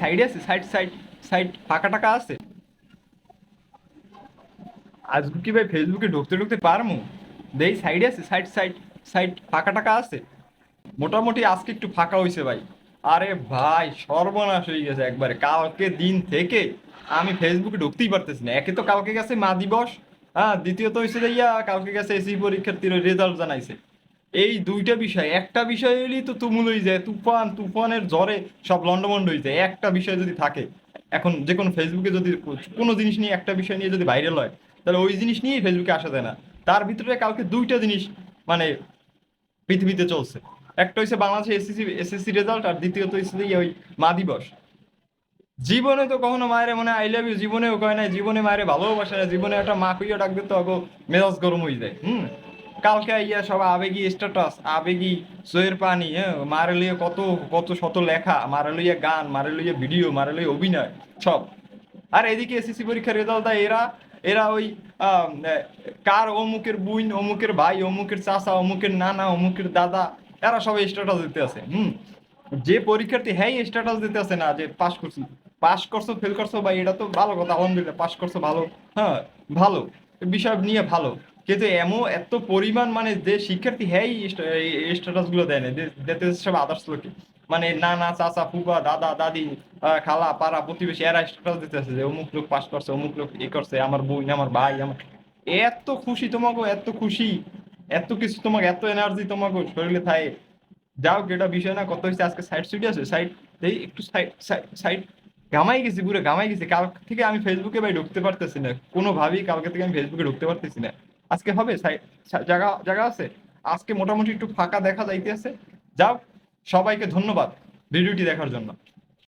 সাইডে আছে, side side side, ফাঁকা টাকা আছে। আজকে কি ভাই ফেসবুকে ঢুকতে ঢুকতে পারমু? দেই সাইডে আছে, সাইড সাইড সাইড, ফাঁকা টাকা আছে। মোটামুটি আজকে একটু ফাঁকা হয়েছে ভাই। আরে ভাই, সর্বনাশ হয়ে গেছে একবারে। কালকে দিন থেকে আমি ফেসবুকে ঢুকতেই পারতেছি না। একে তো কালকে গেছে মা দিবস। হ্যাঁ দ্বিতীয়ত হয়েছে ইয়া, কালকে গেছে এসি পরীক্ষার্থীর রেজাল্ট জানাইছে। এই দুইটা বিষয়, একটা বিষয় তো তুমুল হয়ে যায়, তুফান, তুফানের জ্বরে সব লন্ডমন্ড হয়ে যায়, একটা বিষয় যদি থাকে, এখন যে কোনো ফেসবুকে যদি কোনো জিনিস নিয়ে একটা বিষয় নিয়ে যদি ভাইরাল হয়, তাহলে ওই জিনিস নিয়েই ফেসবুকে আসা যায় না। তার ভিতরে কালকে দুইটা জিনিস মানে পৃথিবীতে চলছে। একটা হচ্ছে বাংলাদেশে এসএসসি এসএসসি রেজাল্ট আর দ্বিতীয়ত হচ্ছে যে ওই মা দিবস। জীবনে তো কখনো মায়ের মনে আই লাভ ইউ জীবনেও কয় না জীবনে মায়ের ভালোবাসে না জীবনে একটা মা কইয়া ডাক দিতে আগো মেজাজ গরম হয়ে যায়, হুম? কালকে ইয়া সব আবেগী স্ট্যাটাস আবেগী সোয়ের পানি হ্যাঁ? মারে লইয়া কত কত শত লেখা, মারে লইয়া গান, মারে লইয়া ভিডিও মারে লইয়া অভিনয়, সব। আর এদিকে এসএসসি পরীক্ষার রেজাল্ট দেয় এরা এরা ওই কার অমুকের বুইন অমুকের ভাই, অমুকের চাচা, অমুকের নানা, অমুকের দাদা, এরা সবাই স্ট্যাটাস দিতে আছে, হুম? যে পরীক্ষার্থী হ্যাঁ স্ট্যাটাস দিতে আছে না, যে পাস করছি পাস করছ ফেল করছ বা এটা তো ভালো কথা, আলহামদুলিল্লাহ পাস করছ, ভালো হ্যাঁ ভালো, বিষয় নিয়ে ভালো। কিন্তু এমন এত পরিমাণ মানে যে শিক্ষার্থী হ্যাঁ স্ট্যাটাসগুলো দেয় না সব আদার্স লোকে। মানে নানা, চাচা ফুবা দাদা, দাদি খালা, পাড়া, প্রতিবেশী, এরা স্ট্যাটাস দিতেছে যে অমুক লোক পাস করছে, অমুক লোক এ করছে, আমার বোন, আমার ভাই, আমার এত খুশি তোমাকে, এত খুশি, এত কিছু তোমাকে, এত এনার্জি তোমাকে শরীরে থাকে। যাও এটা বিষয় না কত হয়েছে আজকে সাইড সুইট আছে সাইড এই একটু সাইড সাইড গামাই গেছি, পুরো গামাই গেছি। কাল থেকে আমি ফেসবুকে ভাই ঢুকতে পারতেছি না। কোনোভাবেই কালকে থেকে আমি ফেসবুকে ঢুকতে পারতেছি না। আজকে হবে? জায়গা জায়গা আছে? আজকে মোটামুটি একটু ফাঁকা দেখা যাইতেছে। যাও, সবাইকে ধন্যবাদ ভিডিওটি দেখার জন্য।